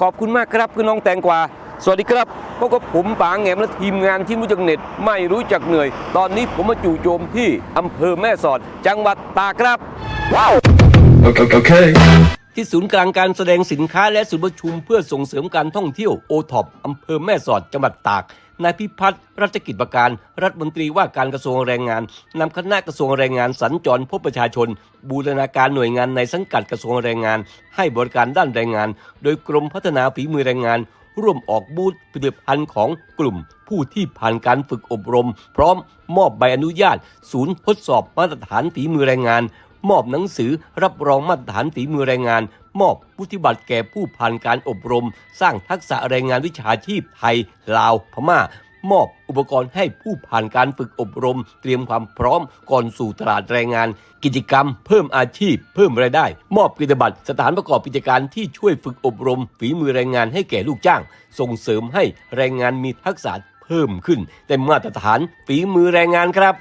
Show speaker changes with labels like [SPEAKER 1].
[SPEAKER 1] ขอบคุณมากครับคุณน้องแตงกวาสวัสดีครับพบกับผมปางแหงมและทีมงานที่รู้จักเหน็ดไม่รู้จักเหนื่อย ตอนนี้ผมมาจู่โจมที่อำเภอแม่สอด จังหวัดตากครับ
[SPEAKER 2] Okay. okay.
[SPEAKER 1] ที่ศูนย์กลางการแสดงสินค้าและศูนย์ประชุมเพื่อส่งเสริมการท่องเที่ยวโอท็อปอำเภอแม่สอดจังหวัดตาก นายพิพัฒน์รัชกิจประการ รัฐมนตรีว่าการกระทรวงแรงงานนำคณะกระทรวงแรงงานสัญจรพบประชาชน บูรณาการหน่วยงานในสังกัดกระทรวงแรงงาน ให้บริการด้านแรงงาน โดยกรมพัฒนาฝีมือแรงงาน ร่วมออกบูธผลิตภัณฑ์ของกลุ่ม ผู้ที่ผ่านการฝึกอบรม พร้อมมอบใบอนุญาต ศูนย์ทดสอบมาตรฐานฝีมือแรงงาน มอบหนังสือรับรองมาตรฐานฝีมือแรงงาน มอบวุฒิบัตรแก่ผู้ผ่านการอบรม สร้างทักษะแรงงานวิชาชีพไทย ลาว พม่า มอบอุปกรณ์ให้ผู้ผ่านการฝึกอบรม เตรียมความพร้อมก่อนสู่ตลาดแรงงาน กิจกรรม เพิ่มอาชีพ เพิ่มรายได้ มอบกิจบัตรสถานประกอบกิจการที่ช่วยฝึกอบรม ฝีมือแรงงานให้แก่ลูกจ้าง ส่งเสริมให้แรงงานมีทักษะเพิ่มขึ้นแต่มาตรฐานฝีมือแรงงานครับ